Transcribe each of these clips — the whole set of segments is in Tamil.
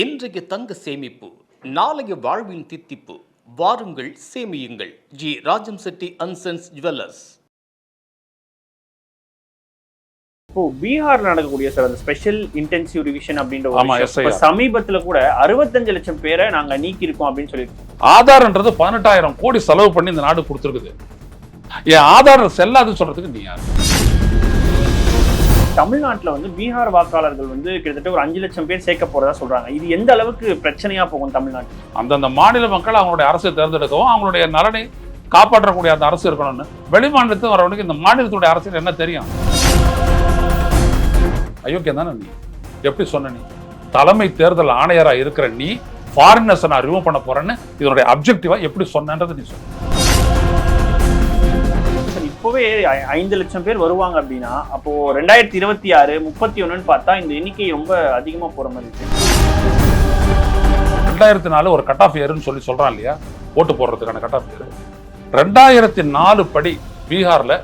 இன்றைய தங்க சேமிப்பு நாளைய வாழ்வின் தித்திப்பு. வாருங்கள் சேமியுங்கள். G. Rajam Chetty and sons jewellers இப்போ பீகார்ல நடக்கக்கூடிய சார் அந்த ஸ்பெஷல் இன்டென்சிவ் ரிவிஷன் அப்படின்ற ஒரு ஆமா, விஷயம். இப்ப SIR. சமீபத்துல கூட அறுபத்தஞ்சு லட்சம் பேரை நாங்க நீக்கி இருக்கோம் அப்படின்னு சொல்லியிருக்கோம். ஆதார்ன்றது பதினெட்டாயிரம் கோடி செலவு பண்ணி இந்த நாடு கொடுத்துருக்குது. என் ஆதார் செல்லாது சொல்றதுக்கு நீ யார்? தமிழ்நாட்டில் வந்து பீகார் வாக்காளர்கள் வந்து கிட்டத்தட்ட ஒரு அஞ்சு லட்சம் பேர் சேர்க்க போறதா சொல்றாங்க. இது எந்த அளவுக்கு பிரச்சனையா போகும் தமிழ்நாட்டுல? அந்தந்த மாநில மக்கள் அவங்களுடைய அரசை தேர்ந்தெடுக்கவும் அவங்களுடைய நலனை காப்பாற்றக்கூடிய அந்த அரசு இருக்கணும்னு வெளிமாநிலத்து வரவனுக்கு இந்த மாநிலத்துடைய அரசியல் என்ன தெரியும்? அயோக்கியம் தானே நீ? எப்படி சொன்ன நீ? தலைமை தேர்தல் ஆணையராக இருக்கிற நீ ஃபாரினர்ஸை நான் ரிமூவ் பண்ண போறேன்னு இதனுடைய அப்ஜெக்டிவா எப்படி சொன்னன்றது நீ சொன்ன இப்பவே ஐ- ஐந்து லட்சம் பேர் வருவாங்க அப்படின்னா அப்போ ரெண்டாயிரத்தி இருபத்தி ஆறு முப்பத்தி ஒண்ணுன்னு பார்த்தா இந்த எண்ணிக்கை ரொம்ப அதிகமா போற மாதிரி இருக்கு. ரெண்டாயிரத்தி நாலு ஒரு கட் ஆஃப் இயர்னு சொல்லி சொல்றான் இல்லையா? ஓட்டு போடுறதுக்கான கட் ஆஃப் இயர் ரெண்டாயிரத்தி நாலு படி பீகார்ல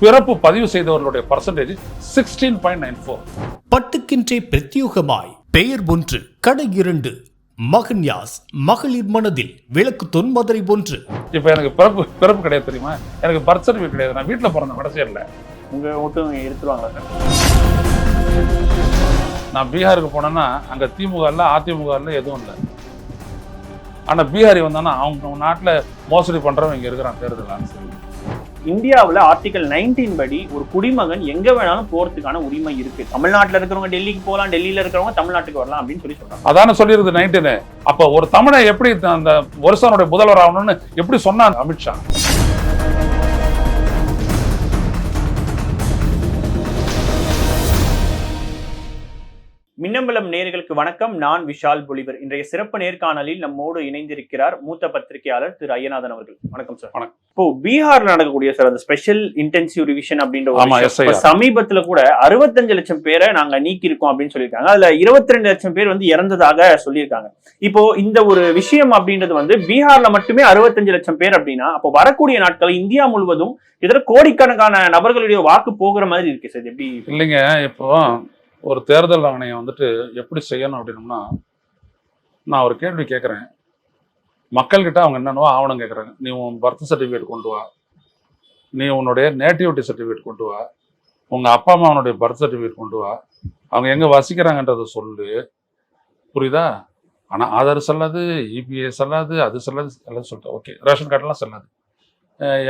பிறப்பு பதிவு செய்தவர்களுடைய percentage sixteen point nine four பட்டுக்கின்றே பிரத்யோகமாய் பெயர் ஒன்று கடை இரண்டு மகன்யாஸ் மகளிர் மனதில் விளக்கு தொன்மதுரை ஒன்று இப்போ எனக்கு பிறப்பு பிறப்பு கிடையாது தெரியுமா? எனக்கு பர்த் சர்டிஃபிகேட் கிடையாது. நான் வீட்டில் பிறந்த வடசேரில் உங்க ஓட்டும் எடுத்துருவாங்க சார். நான் பீகாருக்கு போனேன்னா அங்கே திமுக இல்லை அதிமுக இல்லை எதுவும் இல்லை. ஆனால் பீகாரி வந்தானா அவங்க நாட்டில் மோசடி பண்ணுறவன் இங்கே இருக்கிறான் தேர்தல் ஆணையம் இந்தியாவுல ஆர்டிகல் 19 படி ஒரு குடிமகன் எங்க வேணாலும் போறதுக்கான உரிமை இருக்கு. தமிழ்நாட்டுல இருக்கிறவங்க டெல்லிக்கு போகலாம் டெல்லியில இருக்கிறவங்க தமிழ்நாட்டுக்கு வரலாம் அப்படின்னு சொல்லி சொல்றாங்க. அதான சொல்லியிருக்குது நைன்டீனு அப்போ ஒரு தமிழை எப்படி அந்த வருஷனுடைய முதல்வர் ஆகணும்னு எப்படி சொன்னாங்க அமித்ஷா? மின்னம்பலம் நேயர்களுக்கு வணக்கம். நான் விஷால் பொலிவர். இன்றைய சிறப்பு நேர்காணலில் நம்மோடு இணைந்திருக்கிறார் மூத்த பத்திரிகையாளர் திரு ஐயநாதன் அவர்கள். வணக்கம் சார் வணக்கம். இப்போ பீகார்ல நடக்கக்கூடிய சார் அந்த ஸ்பெஷல் இன்டென்சிவ் ரிவிஷன் அப்படின்ற. சமீபத்துல கூட அறுபத்தஞ்சு லட்சம் பேரை நாங்க நீக்கி இருக்கோம் அப்படின்னு சொல்லியிருக்காங்க. அதுல இருபத்தி ரெண்டு லட்சம் பேர் வந்து இறந்ததாக சொல்லியிருக்காங்க. இப்போ இந்த ஒரு விஷயம் அப்படின்றது வந்து பீகார்ல மட்டுமே அறுபத்தஞ்சு லட்சம் பேர் அப்படின்னா அப்போ வரக்கூடிய நாட்கள் இந்தியா முழுவதும் இதர கோடிக்கணக்கான நபர்களுடைய வாக்கு போகிற மாதிரி இருக்கு சார் எப்படி இல்லைங்க இப்போ ஒரு தேர்தல் ஆணையம் வந்துட்டு எப்படி செய்யணும் அப்படின்னம்னா நான் ஒரு கேள்வி கேட்குறேன் மக்கள்கிட்ட அவங்க என்னென்னவோ ஆவணம் கேட்குறாங்க நீ உன் பர்த் சர்டிஃபிகேட் கொண்டு வா. நீ உன்னுடைய நேட்டிவிட்டி சர்டிஃபிகேட் கொண்டு வா. உங்கள் அப்பா அம்மாவனுடைய பர்த் சர்டிஃபிகேட் கொண்டு வா. அவங்க எங்கே வசிக்கிறாங்கன்றதை சொல்லு. புரியுதா? ஆனால் ஆதார் செல்லாது இபிஐ செல்லாது அது செல்லாது எல்லாம் சொல்லிட்டு ஓகே ரேஷன் கார்டெல்லாம் செல்லாது.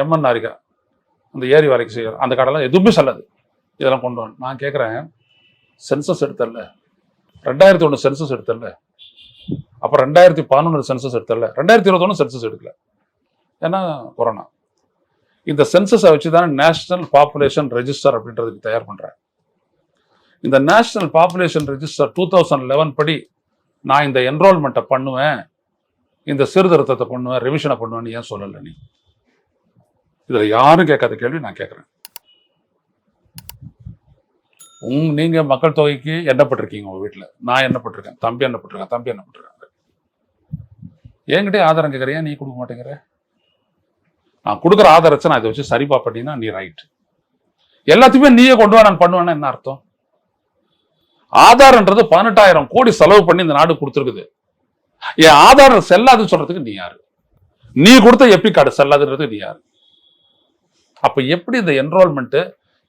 எம்என் நாரிகா அந்த ஏரி வரைக்கும் செய்கிற அந்த கார்டெல்லாம் எதுவுமே செல்லாது. இதெல்லாம் கொண்டு வந்து நான் கேட்குறேன் சென்சஸ் எடுத்தல ரெண்டாயிரத்தி ஒன்று சென்சஸ் எடுத்தல அப்போ ரெண்டாயிரத்தி பதினொன்று சென்சஸ் எடுத்தல ரெண்டாயிரத்தி இருபத்தொன்று சென்சஸ் எடுக்கல. ஏன்னா கொரோனா இந்த சென்சஸை வச்சு தான் நேஷனல் பாப்புலேஷன் ரெஜிஸ்டர் அப்படின்றதுக்கு தயார் பண்ணுறேன் இந்த national population register two thousand eleven படி நான் இந்த என்ரோல்மெண்ட்டை பண்ணுவேன். இந்த சீர்திருத்தத்தை பண்ணுவேன் ரிவிஷனை பண்ணுவேன்னு ஏன் சொல்லலை நீ? இதில் யாரும் கேட்காத கேள்வி நான் கேட்குறேன். உங் நீங்கள் மக்கள் தொகைக்கு எண்ணப்பட்டிருக்கீங்க உங்கள் வீட்டில் நான் எண்ணப்பட்டிருக்கேன். தம்பி எண்ணப்பட்டிருக்கேன். தம்பி எண்ணப்பட்டிருக்காங்க என்கிட்டயே ஆதாரம் கேட்குறியா நீ கொடுக்க மாட்டேங்கிற? நான் கொடுக்குற ஆதாரத்தை நான் இதை வச்சு சரிப்பா பண்ணினா நீ ரைட் எல்லாத்தையுமே நீயே கொண்டு வா நான் பண்ணுவேன்னா என்ன அர்த்தம்? ஆதார்ன்றது பதினெட்டாயிரம் கோடி செலவு பண்ணி இந்த நாடு கொடுத்துருக்குது. என் ஆதார் செல்லாதுன்னு சொல்றதுக்கு நீ யாரு? நீ கொடுத்த எப்பி கார்டு செல்லாதுன்றது நீ யாரு? அப்ப எப்படி இந்த என்ரோல்மெண்ட்டு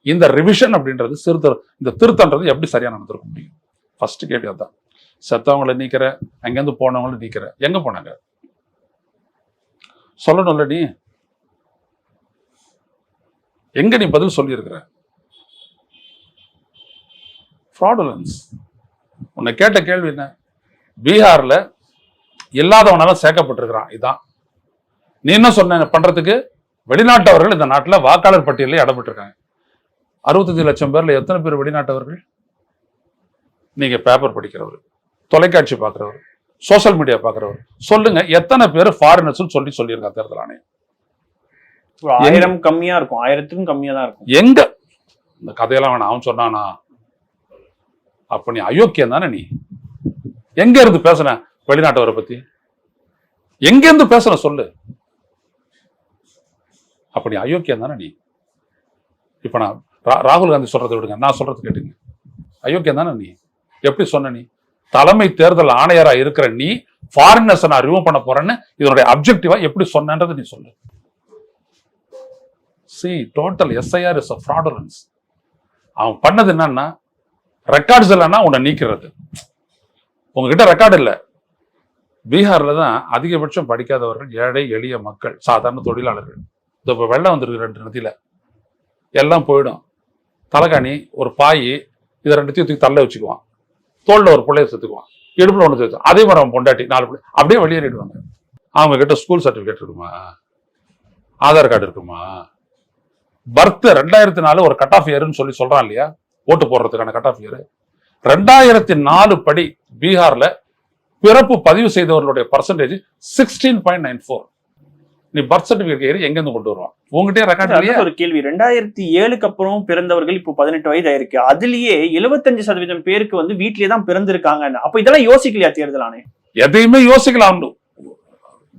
இந்த ரிவிஷன் அப்படின்றது சிறுத்த இந்த திருத்தன்றது எப்படி சரியா நடந்திருக்க முடியும்? ஃபர்ஸ்ட் கேள்வி அதுதான் செத்தவங்களை நீக்கிற அங்கேருந்து போனவங்களை நீக்கிற. எங்க போனாங்க? சொல்லணும்ல நீ? எங்க நீ பதில் சொல்லியிருக்கிற? ஃப்ராடுலன்ஸ் உன்னை கேட்ட கேள்வி என்ன? பீகாரில் இல்லாதவனால சேர்க்கப்பட்டிருக்கிறான். இதான். நீ என்ன சொன்ன? பண்றதுக்கு? வெளிநாட்டவர்கள் இந்த நாட்டில் வாக்காளர் பட்டியலில் இடம்பெற்றிருக்காங்க அறுபத்தஞ்சு லட்சம் பேர்ல எத்தனை பேர் வெளிநாட்டவர்கள்? நீங்க பேப்பர் படிக்கிறவர் தொலைக்காட்சி பார்க்குறவர் சோஷியல் மீடியா பார்க்குறவர். சொல்லுங்க எத்தனை பேர் ஃபாரினர்ஸ் சொல்லி சொல்லியிருக்காங்க தேர்தல் ஆணையம். ஆயிரம் கம்மியா இருக்கும் ஆயிரத்துக்கும் கம்மியா தான் இருக்கும். எங்க? இந்த கதையெல்லாம் வேணாம் அவன் சொன்னானா? அப்ப நீ அயோக்கியம் தானே நீ? எங்க இருந்து பேசுன வெளிநாட்டவரை பத்தி? எங்க இருந்து பேசுன சொல்லு. அப்ப நீ அயோக்கியம் தானே நீ? இப்ப நான் ராகுல் காந்தி சொல்றதை விடுங்க. நான் சொல்றது கேட்டுங்க. அயோக்கியம் தானே நீ? எப்படி சொன்ன நீ? தலைமை தேர்தல் ஆணையராக இருக்கிற நீ ஃபாரினர்ஸை நான் ரிமூவ் பண்ண போறேன்னு இதனுடைய அப்ஜெக்டிவா எப்படி சொன்னன்றது நீ சொல்லு. See total SIR is fraudulence அவன் பண்ணது என்னன்னா ரெக்கார்ட்ஸ் இல்லைன்னா உன்னை நீக்கிறது. உங்ககிட்ட ரெக்கார்டு இல்லை. பீகாரில் தான் அதிகபட்சம் படிக்காதவர்கள் ஏழை எளிய மக்கள் சாதாரண தொழிலாளர்கள். இப்போ வெள்ளம் வந்திருக்கு ரெண்டு நதியில். எல்லாம் போயிடும். தலைகாணி ஒரு பாய் இதை ரெண்டுத்தையும் தூக்கி தள்ள வச்சுக்குவான். தோளில் ஒரு பிள்ளைய சேர்த்துக்குவான் இடுப்புல ஒன்று சேர்த்து அதே மாதிரி அவன் பொண்டாட்டி நாலு பிள்ளை அப்படியே வெளியேறிடுவாங்க அவங்க கிட்ட ஸ்கூல் சர்டிஃபிகேட் இருக்குமா? ஆதார் கார்டு இருக்குமா? பர்த் ரெண்டாயிரத்தி நாலு ஒரு கட் ஆஃப் இயர்னு சொல்லி சொல்கிறான் இல்லையா? ஓட்டு போடுறதுக்கான கட் ஆஃப் இயர் ரெண்டாயிரத்தி நாலு படி பீகாரில் பிறப்பு பதிவு செய்தவர்களுடைய percentage sixteen point nine four நீ பர்த் சர்டிஃபிகேட் ஏறி எங்க இருந்து கொண்டு வருவான்? உங்ககிட்டயே ரெக்கார்ட் ஒரு கேள்வி. ரெண்டாயிரத்தி ஏழுக்கு அப்புறம் பிறந்தவர்கள் இப்போ பதினெட்டு வயது ஆயிருக்கு அதுலயே எழுபத்தஞ்சு சதவீதம் பேருக்கு வந்து வீட்லயே தான் பிறந்திருக்காங்க அப்ப இதெல்லாம் யோசிக்கலையா தேர்தல் ஆணையம்? எதையுமே யோசிக்கலாம்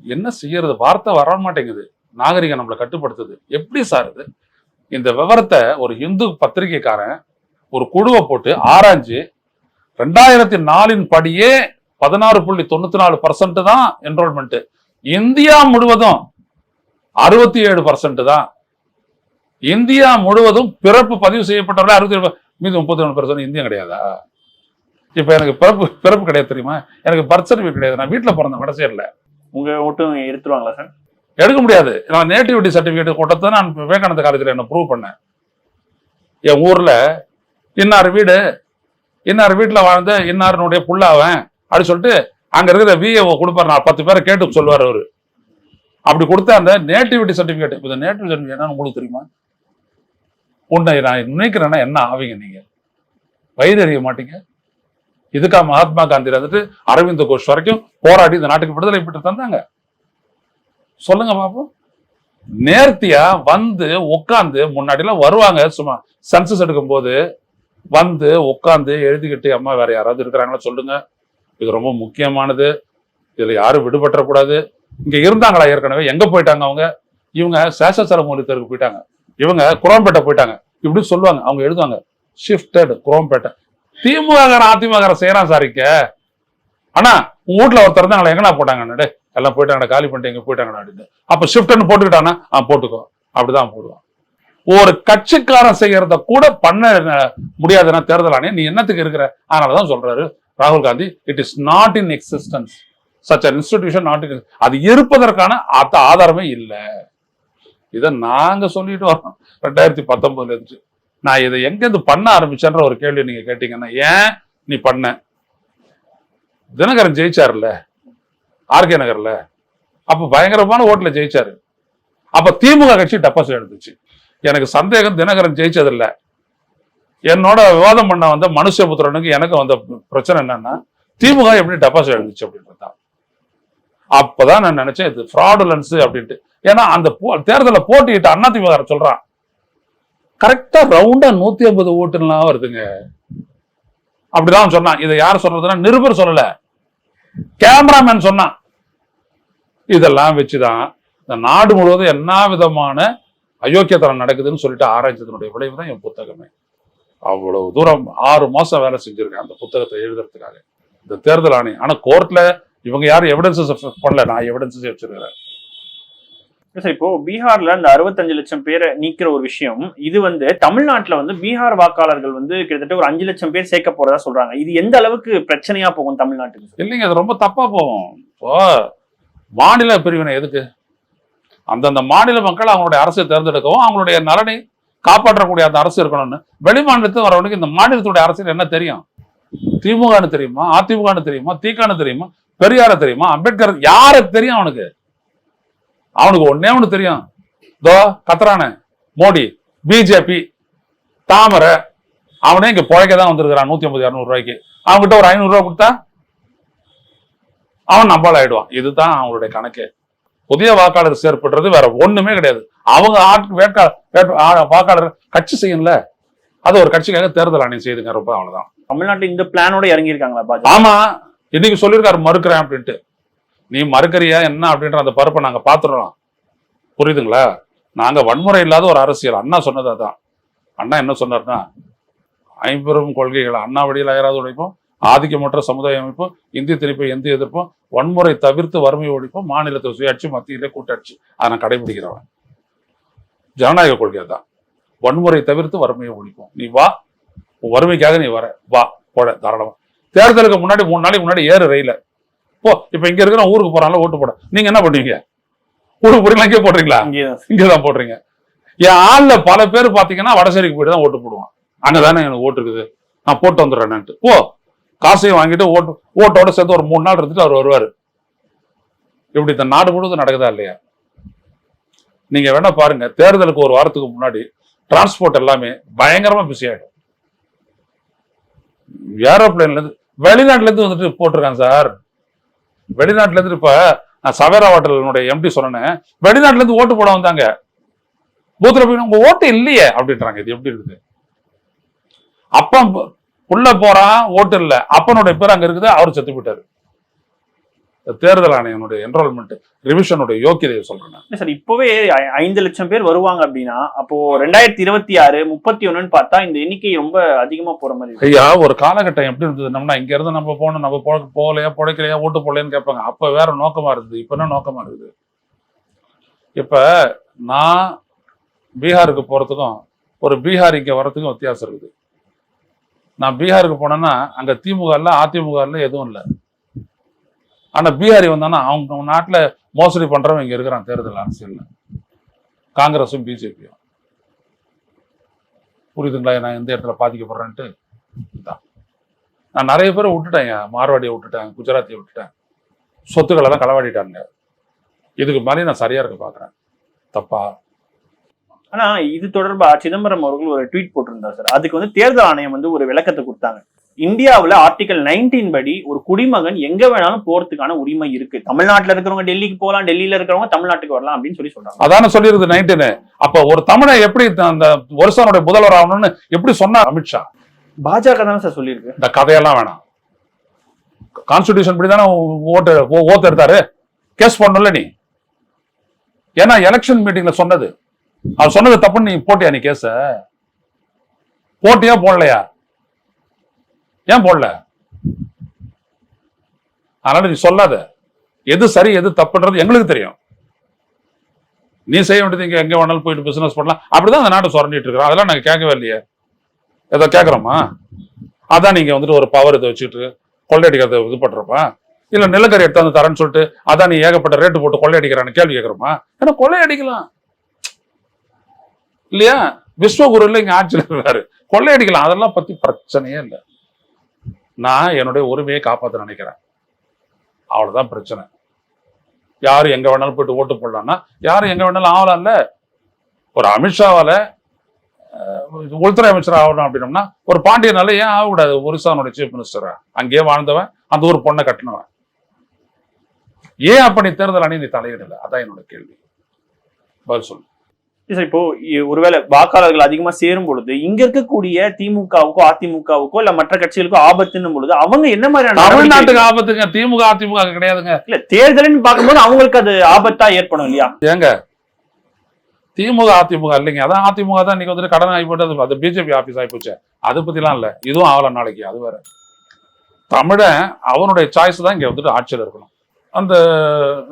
என்ன செய்யறது? வார்த்தை வர மாட்டேங்குது. நாகரிகம் நம்மளை கட்டுப்படுத்துது. எப்படி சார் இது? இந்த விவரத்தை ஒரு இந்து பத்திரிகைக்காரன் ஒரு குழுவை போட்டு ஆராய்ஞ்சு ரெண்டாயிரத்தி நாலின் படியே பதினாறு புள்ளி தொண்ணூத்தி நாலு பர்சன்ட் தான் என்ரோல்மெண்ட் இந்தியா முழுவதும் அறுபத்தி ஏழு பர்சன்ட் தான். இந்தியா முழுவதும் பிறப்பு பதிவு செய்யப்பட்டவர்கள் அறுபத்தி ஏழு மீது முப்பத்தி ஒன்று பர்சன்ட் இந்தியா கிடையாதா? இப்ப எனக்கு பிறப்பு பிறப்பு கிடையாது தெரியுமா? எனக்கு பர்த் சர்டிஃபிகேட் கிடையாது. நான் வீட்டுல பிறந்தேன் வடசேரில் உங்க ஓட்டும் எடுத்துருவாங்களா சார்? எடுக்க முடியாது. நான் நேட்டிவிட்டி சர்டிஃபிகேட் கொண்டதை நான் விவேகானந்த காலேஜில் என்ன ப்ரூவ் பண்ணேன். என் ஊர்ல இன்னார் வீடு இன்னார் வீட்டில் வாழ்ந்த இன்னாருனுடைய புள்ளாவன் அப்படி சொல்லிட்டு அங்க இருக்கிற விஏஓ கொடுப்பாரு. நான் பத்து பேரை கேட்டு சொல்லுவார் அவரு. அப்படி கொடுத்த அந்த நேட்டிவிட்டி சர்டிஃபிகேட் இந்த நேட்டிவ் சர்டிஃபிகேட் என்னன்னு உங்களுக்கு தெரியுமா? உன்னை நான் நினைக்கிறேன்னா என்ன ஆவீங்க நீங்க? வயது அறிய மாட்டீங்க. இதுக்காக மகாத்மா காந்தி வந்துட்டு அரவிந்த கோஷ் வரைக்கும் போராடி இந்த நாட்டுக்கு விடுதலை பெற்று தந்தாங்க. சொல்லுங்க பாப்போம். நேர்த்தியா வந்து உட்காந்து முன்னாடிலாம் வருவாங்க சும்மா சென்சஸ் எடுக்கும் போது வந்து உட்காந்து எழுதிக்கிட்டு அம்மா வேற யாராவது இருக்கிறாங்களா சொல்லுங்க. இது ரொம்ப முக்கியமானது. இதுல யாரும் விடுபட்டுறக்கூடாது. இங்க இருந்தாங்களா ஏற்கனவே? எங்க போயிட்டாங்க அவங்க? இவங்க சேஷசரமூலி தெருக்கு போயிட்டாங்க. இவங்க குரோம்பேட்டை போயிட்டாங்க. இப்படி சொல்லுவாங்க. அவங்க எழுதுவாங்க. ஷிஃப்டட் குரோம்பேட்டை. திமுக அதிமுக செய்யறான் சாரிக்க ஆனா உங்க வீட்டுல ஒருத்தர் இருந்தாங்களா எங்கன்னா போட்டாங்க எல்லாம் போயிட்டாங்கடா காலி பண்ணிட்டு எங்க போயிட்டாங்கடா அப்படின்னு. அப்ப ஷிஃப்ட்னு போட்டுக்கிட்டானா? ஆ போட்டுக்கோ. அப்படிதான் போடுவான். ஒரு கட்சிக்காரன் செய்யறத கூட பண்ண முடியாதுன்னா தேர்தல் ஆணையம் நீ என்னத்துக்கு இருக்கிற? அதனாலதான் சொல்றாரு ராகுல் Gandhi. It is not in existence such an institution not அது இருப்பதற்கான அத்த ஆதாரமே இல்லை. இதை நாங்கள் சொல்லிட்டு வரோம் ரெண்டாயிரத்தி பத்தொன்பதுல இருந்து. நான் இதை எங்கேருந்து பண்ண ஆரம்பிச்சேன்ற ஒரு கேள்வி நீங்க கேட்டீங்கன்னா ஏன் நீ பண்ண? தினகரன் ஜெயிச்சார்ல? ஆர்கே நகர்ல? அப்ப பயங்கரமான ஓட்டுல ஜெயிச்சாரு. அப்ப திமுக கட்சி டெபாசிட் எடுத்துச்சு எனக்கு சந்தேகம் தினகரன் ஜெயிச்சதில்லை. என்னோட விவாதம் பண்ண வந்த மனுஷபுத்திரனுக்கு எனக்கு வந்த பிரச்சனை என்னன்னா திமுக எப்படி டெபாசிட் எழுந்துச்சு அப்படின்றதான் அப்பதான் நான் நினைச்சேன் இது ஃப்ராடுலன்ஸ் அப்படின்ட்டு. ஏன்னா அந்த போ- போட்டிட்டு அண்ணா திமுக சொல்றான் கரெக்டா ரவுண்டா நூத்தி ஐம்பது ஓட்டுலாம் வருதுங்க. அப்படிதான் சொன்னான். இதை யார் சொல்றதுன்னா நிருபர் சொல்லல. கேமராமேன் சொன்னான். இதெல்லாம் வச்சுதான் இந்த நாடு முழுவதும் என்ன விதமான அயோக்கியத்தனம் நடக்குதுன்னு சொல்லிட்டு ஆராய்ச்சதனுடைய விளைவு தான் என் புத்தகமே. அவ்வளவு தூரம் ஆறு மாசம் வேலை செஞ்சிருக்கேன் அந்த புத்தகத்தை எழுதுறதுக்காக. இந்த தேர்தல் ஆணையம் ஆனா கோர்ட்ல இவங்க யாரும் எவிடன்சஸ் பண்ணல. நான் எவிடன்சஸ் வச்சிருக்கிறேன். சார் இப்போ பீகார்ல இந்த அறுபத்தஞ்சு லட்சம் பேரை நீக்கிற ஒரு விஷயம் இது வந்து தமிழ்நாட்டுல வந்து பீகார் வாக்காளர்கள் வந்து கிட்டத்தட்ட ஒரு அஞ்சு லட்சம் பேர் சேர்க்க போறதா சொல்றாங்க. இது எந்த அளவுக்கு பிரச்சனையா போகும் தமிழ்நாட்டுக்கு இல்லைங்க அது ரொம்ப தப்பா போகும். இப்போ மாநில பிரிவினை எதுக்கு? அந்தந்த மாநில மக்கள் அவங்களுடைய அரசை தேர்ந்தெடுக்கவும் அவங்களுடைய நலனை காப்பாற்றக்கூடிய அந்த அரசு இருக்கணும்னு. வெளி மாநிலத்தில் வரவனுக்கு இந்த மாநிலத்துடைய அரசியல் என்ன தெரியும்? திமுகன்னு தெரியுமா? அதிமுகன்னு தெரியுமா? திகான்னு தெரியுமா? பெரியார தெரியுமா? அம்பேத்கர் யாரை தெரியும் அவனுக்கு? அவனுக்கு ஒன்னே ஒண்ணு தெரியும். தோ கத்துறானே மோடி பிஜேபி தாமரை அவனே இங்க புழைக்க தான் வந்திருக்கிறான் நூத்தி ஐம்பது இரநூறு ரூபாய்க்கு அவன்கிட்ட ஒரு ஐநூறு ரூபாய் கொடுத்தா அவன் நம்பால் ஆயிடுவான் இதுதான் அவங்களுடைய கணக்கு. புதிய வாக்காளர் சேர்ப்படுறது வேற ஒண்ணுமே கிடையாது. அவங்க ஆட்கு வேட்காளர் வேட்பு- ஆ- வாக்காளர் கட்சி செய்யணும்ல அது ஒரு கட்சிக்காக தேர்தல் ஆணையம் செய்துங்க ரொம்ப அவ்வளவுதான். தமிழ்நாட்டுல இந்த பிளானோட இறங்கியிருக்காங்களா ஆமா. இன்னைக்கு சொல்லியிருக்காரு மறுக்கிறேன் அப்படின்ட்டு. நீ மறுக்கறியா? என்ன? அப்படின்ற அந்த பருப்பை நாங்க பாத்துறோம் புரியுதுங்களா? நாங்க வன்முறை இல்லாத ஒரு அரசியல். அண்ணா சொன்னது அதான். அண்ணா என்ன சொன்னார்னா ஐம்பெரும் கொள்கைகள் அண்ணா வழியில் அயராது உழைப்போம் ஆதிக்கமற்ற சமுதாய அமைப்பும் இந்திய திணிப்பை எந்த எதிர்ப்பும் வன்முறை தவிர்த்து வறுமை ஒழிப்பும் மாநிலத்தில் சுயாட்சி மத்தியிலே கூட்டாட்சி. அதை நான் கடைபிடிக்கிறவன். ஜனநாயக கொள்கை தான் வன்முறை தவிர்த்து வறுமையை ஒழிப்போம். நீ வா வறுமைக்காக நீ வர வா போட தாராளமாக தேர்தலுக்கு முன்னாடி மூணு நாளைக்கு முன்னாடி ஏறு ரயில. போ இப்ப இங்க இருக்கிற ஊருக்கு போறாங்களா ஓட்டு போட. நீங்க என்ன பண்ணுவீங்க? ஊருக்கு போறீங்களா இங்கே போடுறீங்களா? இங்கேதான் போடுறீங்க. என் ஆள்ல பல பேர் பாத்தீங்கன்னா வடசேரிக்கு போயிட்டு தான் ஓட்டு போடுவான். அங்கதானே எனக்கு ஓட்டு இருக்குது. நான் போட்டு வந்துடுறேன்ட்டு ஓ காசையும் வாங்கிட்டு ஓட்டு ஓட்டோட சேர்த்து ஒரு மூணு நாள் இருந்துட்டு அவர் வருவாரு. இப்படி இந்த நாடு முழுவதும் நடக்குதா இல்லையா? நீங்க வேணா பாருங்க தேர்தலுக்கு ஒரு வாரத்துக்கு முன்னாடி டிரான்ஸ்போர்ட் எல்லாமே பயங்கரமா பிஸி ஆயிடும். ஏரோப்ளேன்ல இருந்து வெளிநாட்டுல இருந்து வந்துட்டு போட்டிருக்காங்க சார். வெளிநாட்டுல இருந்து இப்ப நான் சவேரா ஹோட்டலினுடைய எம்டி சொன்னேன் வெளிநாட்டுல இருந்து ஓட்டு போட வந்தாங்க. பூத்துல போய் உங்க ஓட்டு இல்லையே அப்படின்றாங்க. இது எப்படி இருக்குது? அப்பன் உள்ள போறான் ஓட்டு இல்ல. அப்பனுடைய பேர் அங்க இருக்குது அவர் செத்து போயிட்டாரு. தேர்தல் ஆணையனுடைய என்ரோல்மெண்ட் ரிவிஷனுடைய யோக்கியதையை சொல்றேன் சார் இப்பவே ஐந்து லட்சம் பேர் வருவாங்க அப்படின்னா அப்போ ரெண்டாயிரத்தி இருபத்தி ஆறு முப்பத்தி ஒண்ணுன்னு பார்த்தா இந்த எண்ணிக்கை ரொம்ப அதிகமா போற மாதிரி ஐயா ஒரு காலகட்டம் எப்படி இருந்ததுன்னா இங்க இருந்து நம்ம போனோம் நம்ம போ- போகலையா பிழைக்கலையா ஓட்டு போடலையான்னு கேட்பாங்க. அப்ப வேற நோக்கமா இருந்தது. இப்ப என்ன நோக்கமா இருக்குது? இப்ப நான் பீகாருக்கு போறதுக்கும் ஒரு பீகார் இங்க வர்றதுக்கும் வித்தியாசம் இருக்குது. நான் பீகாருக்கு போனேன்னா அங்க திமுக இல்ல அதிமுக இல்ல எதுவும் இல்லை. ஆனால் பீகாரி வந்தானா அவங்க நாட்டில் மோசடி பண்ணுறவன் இங்கே இருக்கிறான் தேர்தல் அரசியலில். காங்கிரஸும் பிஜேபியும். புரியுதுங்களா? நான் எந்த இடத்துல பாதிக்கப்படுறேன்ட்டு? இதான். நான் நிறைய பேரை விட்டுட்டேன். மார்வாடியை விட்டுட்டேன் குஜராத்தியை விட்டுட்டேன். சொத்துக்களெல்லாம் களவாடிட்டாங்க இதுக்கு மாதிரி நான் சரியாக இருக்க பார்க்குறேன் தப்பா? ஆனால் இது தொடர்பாக சிதம்பரம் அவர்கள் ஒரு ட்வீட் போட்டிருந்தார் சார். அதுக்கு வந்து தேர்தல் ஆணையம் வந்து ஒரு விளக்கத்தை கொடுத்தாங்க. இந்தியாவுல ஆர்டிகல் 19 படி ஒரு குடிமகன் எங்க வேணாலும் போறதுக்கான உரிமை இருக்கு. தமிழ்நாட்டுல இருக்கிறவங்க டெல்லிக்கு போகலாம் டெல்லியில இருக்கிறவங்க தமிழ்நாட்டுக்கு வரலாம் அப்படின்னு சொல்லி சொல்றாங்க. அதான சொல்லிருது நைன்டீனு அப்ப ஒரு தமிழை எப்படி அந்த வருஷனுடைய முதல்வர் ஆகணும்னு எப்படி சொன்னார் அமித்ஷா பாஜக தானே சார் சொல்லியிருக்கு. இந்த கதையெல்லாம் வேணாம். கான்ஸ்டிடியூஷன் படி தானே ஓட்டு ஓட்டு எடுத்தாரு? கேஸ் பண்ணல நீ. ஏன்னா எலெக்ஷன் மீட்டிங்ல சொன்னது. அவர் சொன்னது தப்புன்னு நீ போட்டியா நீ கேஸ போட்டியா போடலையா? ஏன் போடல? அதனால நீ சொல்லாத. எது சரி எது தப்புன்றது எங்களுக்கு தெரியும். நீ செய்ய வேண்டியது இங்கே எங்கே வேணாலும் போயிட்டு பிசினஸ் பண்ணலாம். அப்படிதான் அந்த நாட்டை சுரண்டிட்டு இருக்கிறோம் அதெல்லாம் நாங்கள் கேட்கவே இல்லையே. ஏதோ கேட்குறோமா? அதான் நீங்க வந்துட்டு ஒரு பவர் இதை வச்சுட்டு கொள்ளையடிக்கிறத இது பண்ணுறப்பா இல்ல நிலக்கரி எடுத்து வந்து தரேன்னு சொல்லிட்டு அதான் நீ ஏகப்பட்ட ரேட்டு போட்டு கொள்ளையடிக்கிறான்னு கேள்வி கேட்குறோமா? ஏன்னா கொள்ளையடிக்கலாம். இல்லையா? விஸ்வகுரு இல்ல இங்க ஆட்சியில் இருக்காரு கொள்ளையடிக்கலாம். அதெல்லாம் பத்தி பிரச்சனையே இல்லை. நான் என்னுடைய உரிமையை காப்பாற்ற நினைக்கிறேன். அவ்வளோதான் பிரச்சனை. யார் எங்கே வேணாலும் போயிட்டு ஓட்டு போடலான்னா யாரும் எங்கே வேணாலும் ஆகலாம்ல. ஒரு அமித்ஷாவால் உள்துறை அமைச்சர் ஆகணும் அப்படின்னம்னா ஒரு பாண்டியனால ஏன் ஆகக்கூடாது? ஒரிசானுடைய சீஃப் மினிஸ்டரா அங்கேயே வாழ்ந்தவன் அந்த ஒரு பொண்ணை கட்டினவன். ஏன் அப்ப நீ தேர்தல் அணி நீ தலையிடல? அதான் என்னோட கேள்வி. பதில் சொல்லு. சார் இப்போ ஒருவேளை வாக்காளர்கள் அதிகமா சேரும் பொழுது இங்க இருக்கக்கூடிய திமுகவுக்கோ அதிமுகவுக்கோ இல்ல மற்ற கட்சிகளுக்கோ ஆபத்துன்னும் பொழுது அவங்க என்ன மாதிரியான தமிழ்நாட்டுக்கு ஆபத்துங்க திமுக அதிமுக கிடையாதுங்க. இல்ல தேர்தல்னு பார்க்கும்போது அவங்களுக்கு அது ஆபத்தா ஏற்படும் இல்லையா? ஏங்க? திமுக அதிமுக இல்லைங்க. அதான் அதிமுக தான் இன்னைக்கு வந்துட்டு கடன் ஆகி போட்டு அது பிஜேபி ஆபீஸ் ஆகி போச்சு. அதை பத்திலாம் இல்ல. இதுவும் ஆகலாம் நாளைக்கு அது வேற. தமிழன் அவனுடைய சாய்ஸ் தான் இங்க வந்துட்டு ஆட்சியில் இருக்கணும். அந்த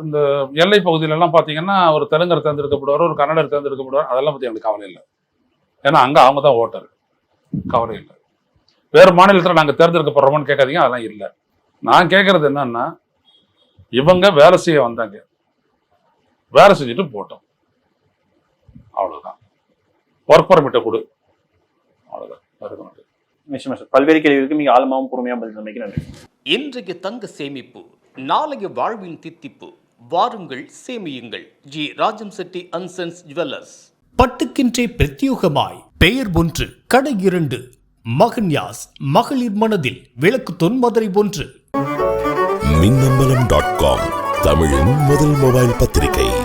இந்த எல்லை பகுதியில எல்லாம் பாத்தீங்கன்னா ஒரு தெலுங்கர் தேர்ந்தெடுக்கப்படுவார் ஒரு கன்னடர் தேர்ந்தெடுக்கப்படுவார் அதெல்லாம் பத்தி எனக்கு கவலை இல்லை. ஏன்னா அங்க அவங்க தான் ஓட்டர். கவலை இல்லை. வேறு மாநிலத்துல நாங்க தேர்ந்தெடுக்கப்படுறோம்னு கேட்காதீங்க அதெல்லாம் இல்லை. நான் கேட்கறது என்னன்னா இவங்க வேலை செய்ய வந்தாங்க. வேலை செஞ்சுட்டு போட்டோம். அவ்வளவுதான். ஒர்க் பர்மிட்டை கொடு. அவ்வளவுதான். வேற சார் பல்வேறு கேள்விகளுக்கு மிக ஆழமாவும் பொறுமையா பதில் நன்றி. இன்றைய தங்க சேமிப்பு நாளைய வாழ்வின் தித்திப்பு. வாருங்கள் சேமியுங்கள். G. Rajam Chetty and sons jewellers. பட்டுக்கின்றே பிரத்யோகமாய். பெயர் ஒன்று கடை இரண்டு. மகன்யாஸ் மகளிர் மனதில் விளக்கு தொன்மதுரை ஒன்று. மின்னம்பலம் டாட் காம் தமிழின் முதல் மொபைல் பத்திரிகை.